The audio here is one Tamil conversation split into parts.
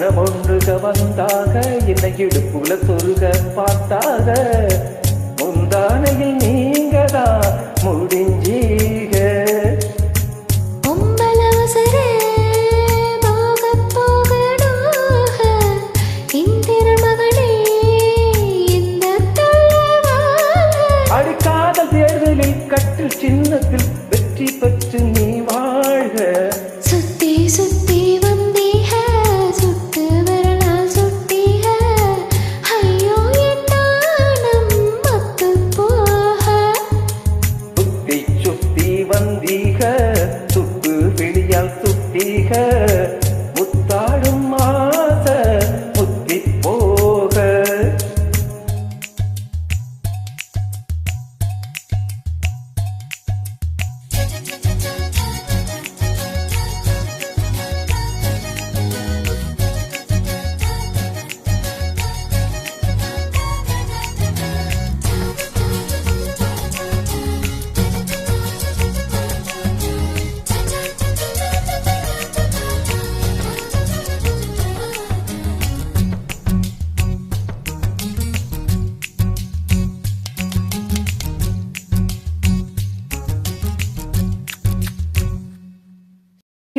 எத்தனம் ஒன்றுக வந்தாக என்னை இடுப்புல சொருக பார்த்தாக. முந்தானையில் நீங்கதான் முடிஞ்சீக? அடிக்காதல் தேர்தலில் கட்டில் சின்னத்தில் வெற்றி பெற்று நீ வாழ்க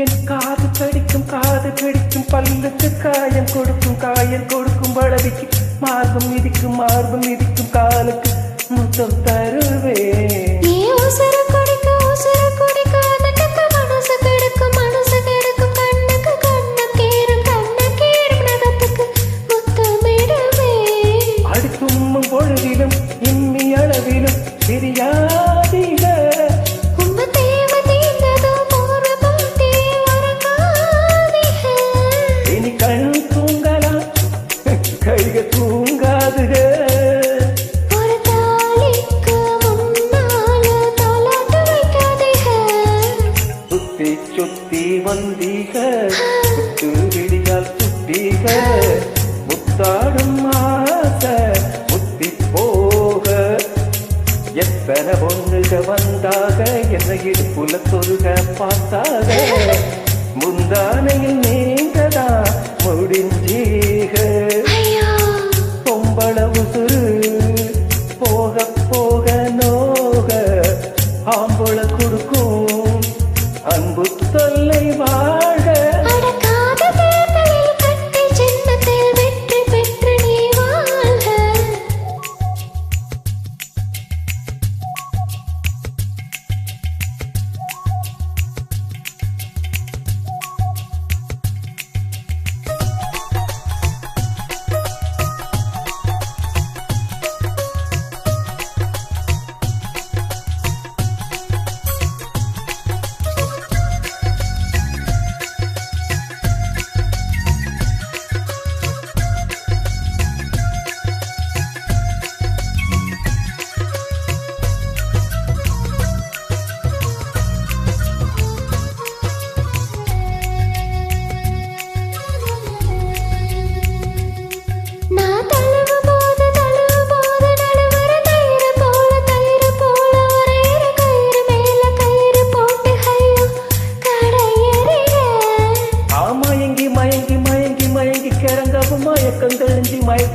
என் காது கடிக்கும் காது கடிக்கும் பல்லுக்கு காயம் கொடுக்கும் காயம் கொடுக்கும் வளவிக்கு மார்பம் மிதிக்கும் மார்பம் மிதிக்கும் காலுக்கு முத்தம் தருவேன். கைக தூங்காதுக. சுத்தி சுத்தி வந்தீக. சுத்து விடியால் சுத்தீக முத்தாடும் ஆச முத்தி போக. எத்தனை பொண்ணுக வந்தாக என்னை இடுப்புல சொருக பார்த்தாக. முந்தானையில் கொடுக்கும் அன்பு தொல்லை வா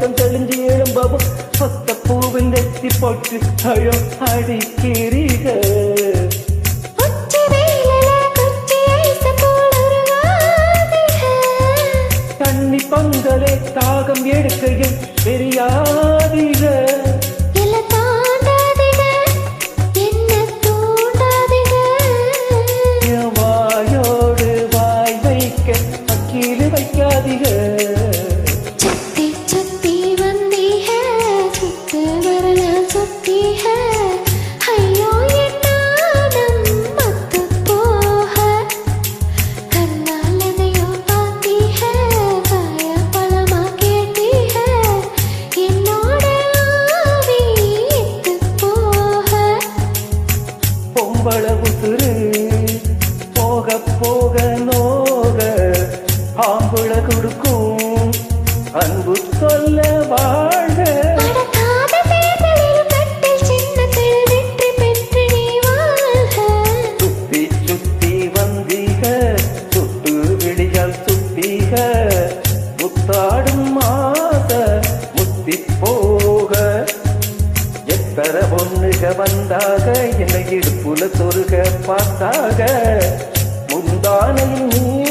ശബ്ദം തെളിഞ്ഞ് എഴുമ്പവും ഹൊത്തപ്പൂവിന്റെ എത്തിപ്പൊട്ടി ഹഴോ അടിക്കേറികൾ ஆவல கொடுக்கும். அன்பு சொல்ல வாழ சுத்தி சுத்தி வந்தீக. சுட்டு விடியால் சுத்தீக. முத்தாடும் மாத முத்தி போக. எத்தர பொண்ணுக வந்தாக என்னை இடுப்புல சொருக பார்த்தாக. முந்தானையில் நீ